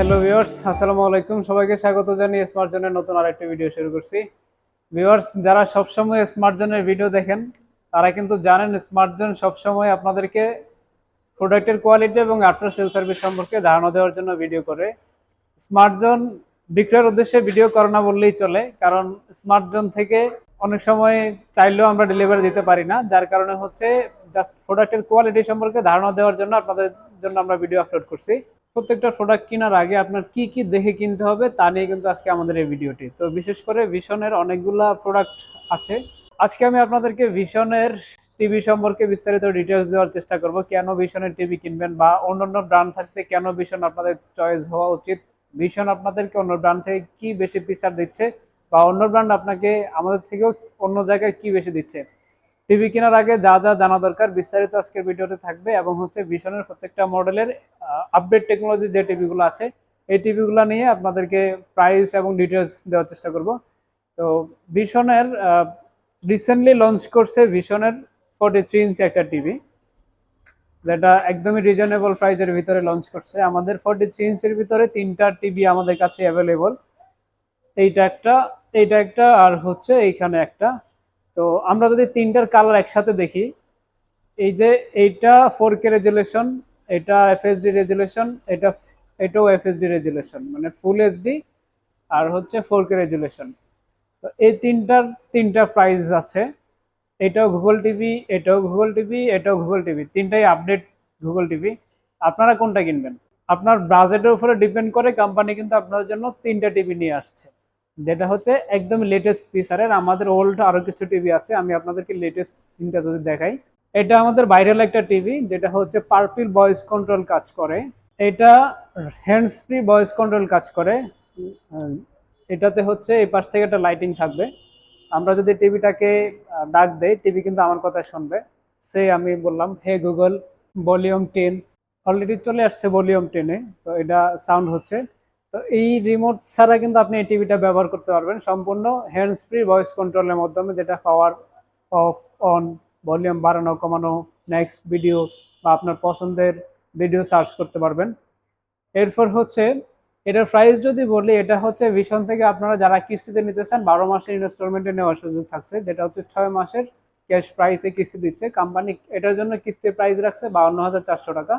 Hello viewers, আসসালামু আলাইকুম। সবাইকে স্বাগত জানিয়ে স্মার্ট জোনের নতুন আরেকটি ভিডিও শুরু করছি। ভিউয়ার্স, যারা সবসময় স্মার্ট জোনের ভিডিও দেখেন, তারা কিন্তু জানেন স্মার্ট জোন সবসময় আপনাদেরকে প্রোডাক্টের কোয়ালিটি এবং আফটার সেল সার্ভিস সম্পর্কে ধারণা দেওয়ার জন্য ভিডিও করে। স্মার্ট জোন বিক্রয়ের উদ্দেশ্যে ভিডিও করে না বললেই চলে, কারণ স্মার্ট জোন থেকে অনেক সময় চাইলেও আমরা ডেলিভারি দিতে পারি না, যার কারণে হচ্ছে জাস্ট প্রোডাক্টের কোয়ালিটি সম্পর্কে ধারণা দেওয়ার জন্য আপনাদের জন্য আমরা ভিডিও আপলোড করছি। প্রত্যেকটা প্রোডাক্ট কেনার আগে আপনার কি কি দেখে কিনতে হবে তা নিয়ে কিন্তু আজকে আমাদের এই ভিডিওটি। তো বিশেষ করে ভিশনের অনেকগুলা প্রোডাক্ট আছে। আজকে আমি আপনাদেরকে ভিশনের টিভি সম্পর্কে বিস্তারিত ডিটেলস দেওয়ার চেষ্টা করব। কেন ভিশনের টিভি কিনবেন বা অন্যান্য ব্র্যান্ড থাকতে কেন ভিশন আপনাদের চয়েস হওয়া উচিত? ভিশন আপনাদেরকে অন্য ব্র্যান্ড থেকে কি বেশি ফিচার দিচ্ছে? বা অন্য ব্র্যান্ড আপনাকে আমাদের থেকেও অন্য জায়গায় কি বেশি দিচ্ছে? টিভি কেনার আগে যা যা জানা দরকার বিস্তারিত আজকের ভিডিওতে থাকবে এবং হচ্ছে ভিশনের প্রত্যেকটা মডেলের আপডেট টেকনোলজি যে টিভিগুলো আছে, এই টিভিগুলো নিয়ে আপনাদেরকে প্রাইস এবং ডিটেলস দেওয়ার চেষ্টা করব। তো ভিশনের রিসেন্টলি লঞ্চ করছে ভিশনের ফোর্টি থ্রি ইঞ্চি একটা টিভি, যেটা একদমই রিজনেবল প্রাইজের ভিতরে লঞ্চ করছে। আমাদের ফোর্টি থ্রি ইঞ্চির ভিতরে তিনটা টিভি আমাদের কাছে অ্যাভেলেবল এইটা একটা এইটা একটা আর হচ্ছে এইখানে একটা। তো আমরা যদি তিনটার কালার একসাথে দেখি, এই যে এইটা ফোর কে রেজুলেশন এটা এফএসডি রেজুলেশন এটা এটাও এফএসডি রেজুলেশন মানে ফুল এইচডি আর হচ্ছে ফোর কে রেজুলেশন তো এই তিনটার, তিনটা প্রাইস আছে। এটাও গুগল টিভি এটাও গুগল টিভি এটাও গুগল টিভি তিনটাই আপডেট গুগল টিভি আপনারা কোনটা কিনবেন? আপনার বাজেটের উপরে ডিপেন্ড করে কোম্পানি কিন্তু আপনার জন্য তিনটা টিভি নিয়ে আসছে। যেটা হচ্ছে একদম লেটেস্ট ফিচারের আমাদের ওল্ড আরও কিছু টিভি আছে, আমি আপনাদেরকে লেটেস্ট তিনটা যদি দেখাই। এটা আমাদের ভাইরাল একটা টিভি যেটা হচ্ছে পার্পিল ভয়েস কন্ট্রোল কাজ করে। এটা হ্যান্ডস ফ্রি ভয়েস কন্ট্রোল কাজ করে। এটাতে হচ্ছে এই পাশ থেকে একটা লাইটিং থাকবে। আমরা যদি টিভিটাকে ডাক দেই টিভি কিন্তু আমার কথা শুনবে। সে আমি বললাম, hey Google volume ten already চলে আসছে ভলিউম টেনে তো এটা সাউন্ড হচ্ছে। তো এই রিমোট ছাড়া কিন্তু আপনি এই টিভিটা ব্যবহার করতে পারবেন। সম্পূর্ণ হ্যান্ডস ফ্রি ভয়েস কন্ট্রোলের মাধ্যমে যেটা পাওয়ার অফ অন ভলিউম বাড়ানো, কমানো নেক্সট ভিডিও বা আপনার পছন্দের ভিডিও সার্চ করতে পারবেন। এরপর হচ্ছে, এটার প্রাইস যদি বলি, এটা হচ্ছে ভীষণ থেকে আপনারা যারা কিস্তিতে নিতে চান, বারো মাসের ইনস্টলমেন্টে নেওয়ার সুযোগ থাকছে। যেটা হচ্ছে ছয় মাসের ক্যাশ প্রাইসে কিস্তি দিচ্ছে। কোম্পানি এটার জন্য কিস্তির প্রাইস রাখছে বাউন্ন হাজার চারশো টাকা।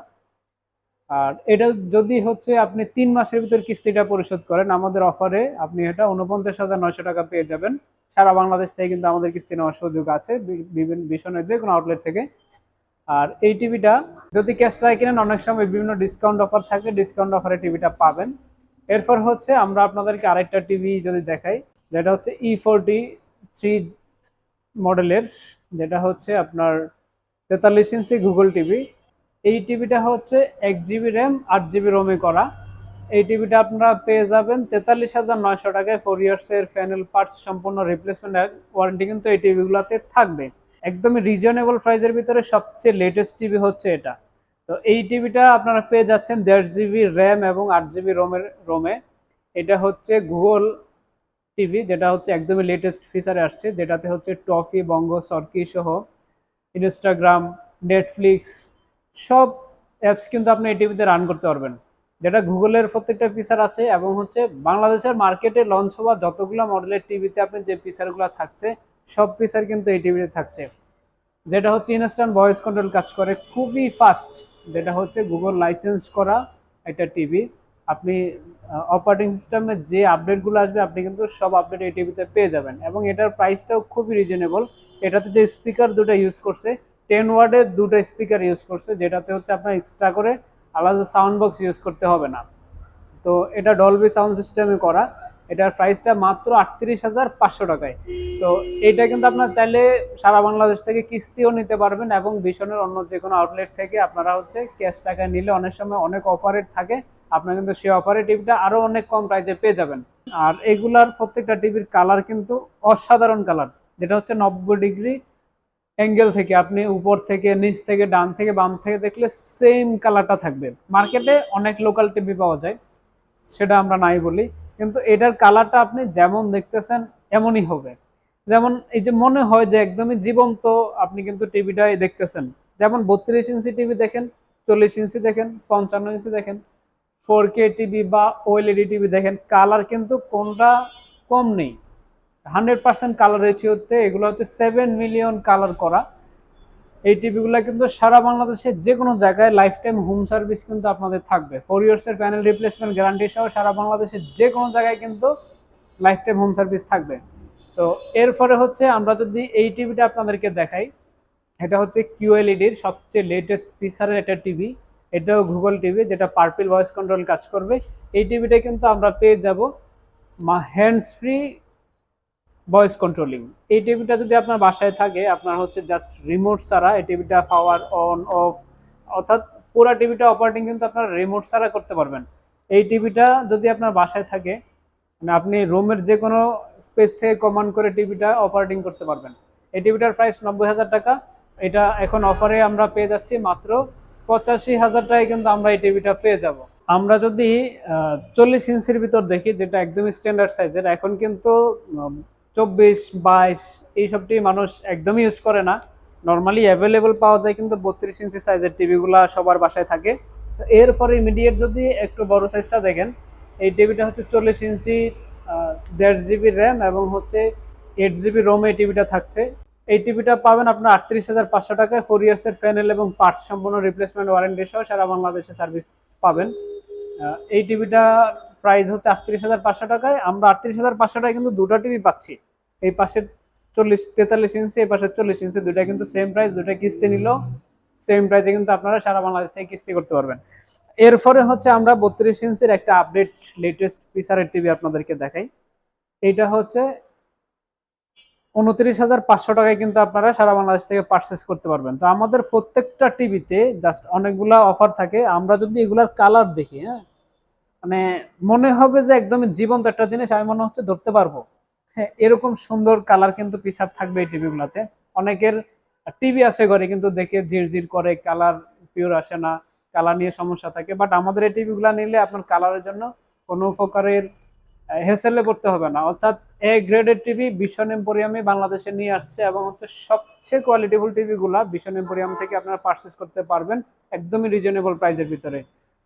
আর এটা যদি হচ্ছে আপনি তিন মাসের ভিতর কিস্তিটা পরিশোধ করেন, আমাদের অফারে আপনি এটা উনপঞ্চাশ হাজার নয়শো টাকা পেয়ে যাবেন। সারা বাংলাদেশ থেকে কিন্তু আমাদের কিস্তি নেওয়ার সুযোগ আছে বিভিন্ন ভীষণের যে কোনো আউটলেট থেকে। আর এই টিভিটা যদি ক্যাশ টাকা কিনেন, অনেক সময় বিভিন্ন ডিসকাউন্ট অফার থাকে ডিসকাউন্ট অফারে টিভিটা পাবেন। এরপর হচ্ছে আমরা আপনাদেরকে আরেকটা টিভি যদি দেখাই, যেটা হচ্ছে ই ফোরটি থ্রি মডেলের যেটা হচ্ছে আপনার তেতাল্লিশ ইঞ্চি গুগল টিভি। এই টিভিটা হচ্ছে এক জিবি র্যাম, আট জিবি রোমে করা। এই টিভিটা আপনারা পেয়ে যাবেন তেতাল্লিশ হাজার নয়শো টাকায় ফোর ইয়ার্সের প্যানেল পার্টস সম্পূর্ণ রিপ্লেসমেন্ট ওয়ারেন্টি কিন্তু এই টিভিগুলোতে থাকবে। একদমই রিজনেবল প্রাইসের ভিতরে সবচেয়ে লেটেস্ট টিভি হচ্ছে এটা। তো এই টিভিটা আপনারা পেয়ে যাচ্ছেন দেড় জিবি র্যাম এবং আট জিবি রোমের রোমে। এটা হচ্ছে গুগল টিভি, যেটা হচ্ছে একদমই লেটেস্ট ফিচারে আসছে, যেটাতে হচ্ছে টফি, বঙ্গ, সরকি সহ, ইনস্টাগ্রাম, নেটফ্লিক্স সব অ্যাপস কিন্তু আপনি এই টিভিতে রান করতে পারবেন। যেটা গুগলের প্রত্যেকটা ফিচার আছে এবং হচ্ছে বাংলাদেশের মার্কেটে লঞ্চ হওয়া যতগুলো মডেলের টিভিতে আপনি যে ফিচারগুলো থাকছে, সব ফিচার কিন্তু এই টিভিতে থাকছে। যেটা হচ্ছে ইনস্ট্যান্ট ভয়েস কন্ট্রোল কাজ করে, খুবই ফাস্ট যেটা হচ্ছে গুগল লাইসেন্স করা একটা টিভি আপনি অপারেটিং সিস্টেমে যে আপডেটগুলো আসবে, আপনি কিন্তু সব আপডেট এই টিভিতে পেয়ে যাবেন। এবং এটার প্রাইসটাও খুবই রিজনেবল এটাতে যে স্পিকার দুটো ইউজ করছে টেন ওয়ার্ডের দুটো স্পিকার ইউজ করছে, যেটাতে হচ্ছে আপনার এক্সট্রা করে আলাদা সাউন্ড বক্স ইউজ করতে হবে না। তো এটা ডলবি সাউন্ড সিস্টেমে করা, এটার প্রাইসটা মাত্র আটত্রিশ হাজার পাঁচশো টাকায়। তো এইটা কিন্তু আপনার চাইলে সারা বাংলাদেশ থেকে কিস্তিও নিতে পারবেন এবং ভীষণের অন্য যে কোনো আউটলেট থেকে আপনারা হচ্ছে ক্যাশ টাকা নিলে অনেক সময় অনেক অপারেট থাকে, আপনার কিন্তু সেই অফারে টিভিটা আরও অনেক কম প্রাইসে পেয়ে যাবেন। আর এগুলার প্রত্যেকটা টিভির কালার কিন্তু অসাধারণ কালার যেটা হচ্ছে নব্বই ডিগ্রি অ্যাঙ্গেল থেকে, আপনি উপর থেকে, নিচ থেকে, ডান থেকে, বাম থেকে দেখলে সেম কালারটা থাকবে। মার্কেটে অনেক লোকাল টিভি পাওয়া যায়, সেটা আমরা নাই বলি। কিন্তু এটার কালারটা আপনি যেমন দেখতেছেন, এমনই হবে। যেমন এই যে মনে হয় যে একদমই জীবন্ত আপনি কিন্তু টিভিটাই দেখতেছেন। যেমন বত্রিশ ইঞ্চি টিভি দেখেন, চল্লিশ ইঞ্চি দেখেন, পঞ্চান্ন ইঞ্চি দেখেন ফোর কে টিভি বা ওএলইডি টিভি দেখেন কালার কিন্তু কোনটা কম নেই। হান্ড্রেড পার্সেন্ট কালার রেচিওতে এগুলো হচ্ছে সেভেন মিলিয়ন কালার করা। এই টিভিগুলো কিন্তু সারা বাংলাদেশের যে কোনো জায়গায় লাইফ টাইম হোম সার্ভিস কিন্তু আপনাদের থাকবে। ফোর ইয়ার্সের প্যানেল রিপ্লেসমেন্ট গ্যারান্টি সহ সারা বাংলাদেশের যে কোনো জায়গায় কিন্তু লাইফ টাইম হোম সার্ভিস থাকবে। তো এরপরে হচ্ছে আমরা যদি এই টিভিটা আপনাদেরকে দেখাই, এটা হচ্ছে কিউএলইডির সবচেয়ে লেটেস্ট ফিচারের একটা টিভি। এটাও গুগল টিভি, যেটা পার্পল ভয়েস কন্ট্রোল কাজ করবে। এই টিভিটা কিন্তু আমরা পেয়ে যাব হ্যান্ডস ফ্রি ভয়েস কন্ট্রোলিং এই টিভিটা যদি আপনার বাসায় থাকে, আপনার হচ্ছে জাস্ট রিমোট ছাড়া এই টিভিটা পাওয়ার অন অফ অর্থাৎ পুরো টিভিটা অপারেটিং কিন্তু আপনার রিমোট ছাড়া করতে পারবেন। এই টিভিটা যদি আপনার বাসায় থাকে মানে আপনি রুমের যে কোনো স্পেস থেকে কমান্ড করে টিভিটা অপারেটিং করতে পারবেন। এই টিভিটার প্রাইস নব্বই হাজার টাকা। এটা এখন অফারে আমরা পেয়ে যাচ্ছি মাত্র পঁচাশি হাজার টাকায় কিন্তু আমরা এই টিভিটা পেয়ে যাব। আমরা যদি চল্লিশ ইঞ্চির ভিতর দেখি, যেটা একদমই স্ট্যান্ডার্ড সাইজের এখন কিন্তু চব্বিশ, বাইশ, এইসবটি মানুষ একদমই ইউজ করে না। নর্মালি অ্যাভেলেবল পাওয়া যায় কিন্তু বত্রিশ ইঞ্চি সাইজের টিভিগুলো সবার বাসায় থাকে। তো এরপরে ইমিডিয়েট যদি একটু বড় সাইজটা দেখেন, এই টিভিটা হচ্ছে চল্লিশ ইঞ্চি দেড় জিবি র্যাম এবং হচ্ছে এইট জিবি রোম এই টিভিটা থাকছে। এই টিভিটা পাবেন আপনার আটত্রিশ হাজার পাঁচশো টাকায় ফোর ইয়ার্সের প্যানেল এবং পার্টস সম্পূর্ণ রিপ্লেসমেন্ট ওয়ারেন্টি সহ সারা বাংলাদেশে সার্ভিস পাবেন। এই টিভিটা প্রাইস হচ্ছে আটত্রিশ হাজার পাঁচশো টাকায়। আমরা আটত্রিশ হাজার পাঁচশো টাকায় কিন্তু দুটো টিভি পাচ্ছি। এই পাশের চল্লিশ, তেতাল্লিশ ইঞ্চি এই পাশের চল্লিশ ইঞ্চি দুটা কিন্তু সেম প্রাইস দুটা কিস্তি নিল সেম প্রাইসে কিন্তু আপনারা সারা বাংলাদেশ থেকে কিস্তি করতে পারবেন। এরপরে হচ্ছে আমরা বত্রিশ ইঞ্চির একটা আপডেট লেটেস্ট ফিচারের টিভি আপনাদেরকে দেখাই। এইটা হচ্ছে উনত্রিশ হাজার পাঁচশো টাকায় কিন্তু আপনারা সারা বাংলাদেশ থেকে পারচেস করতে পারবেন। তো আমাদের প্রত্যেকটা টিভিতে জাস্ট অনেকগুলা অফার থাকে। আমরা যদি এগুলার কালার দেখি হ্যাঁ মানে মনে হবে যে একদমই জীবন্ত একটা জিনিস, আমি মনে হচ্ছে ধরতে পারব। হ্যাঁ এরকম সুন্দর কালার কিন্তু পিছার থাকবে এই টিভিগুলোতে অনেকের টিভি আছে ঘরে, কিন্তু দেখে ঝিরঝির করে কালার পিওর আসে না কালার নিয়ে সমস্যা থাকে। বাট আমাদের এই টিভিগুলো নিলে আপনার কালারের জন্য কোনো প্রকারের হেসেলে করতে হবে না। অর্থাৎ এ গ্রেডের টিভি বিশন এম্পোরিয়ামে বাংলাদেশে নিয়ে আসছে এবং হচ্ছে সবচেয়ে কোয়ালিটিফুল টিভিগুলা বিশন এম্পোরিয়াম থেকে আপনারা পারচেস করতে পারবেন একদমই রিজনেবল প্রাইসের ভিতরে।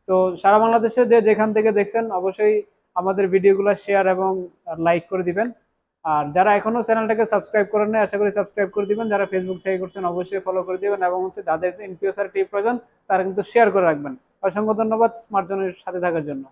তো সারা বাংলাদেশে যে যেখান থেকে দেখছেন, অবশ্যই আমাদের ভিডিওগুলো শেয়ার এবং লাইক করে দিবেন। আর যারা এখনও চ্যানেলটাকে সাবস্ক্রাইব করেন না আশা করি সাবস্ক্রাইব করে দিবেন। যারা ফেসবুক থেকে করছেন, অবশ্যই ফলো করে দিবেন এবং হচ্ছে যাদের ইনফিউসার টিপ প্রয়োজন, তারা কিন্তু শেয়ার করে রাখবেন। অসংখ্য ধন্যবাদ স্মার্টজনের সাথে থাকার জন্য।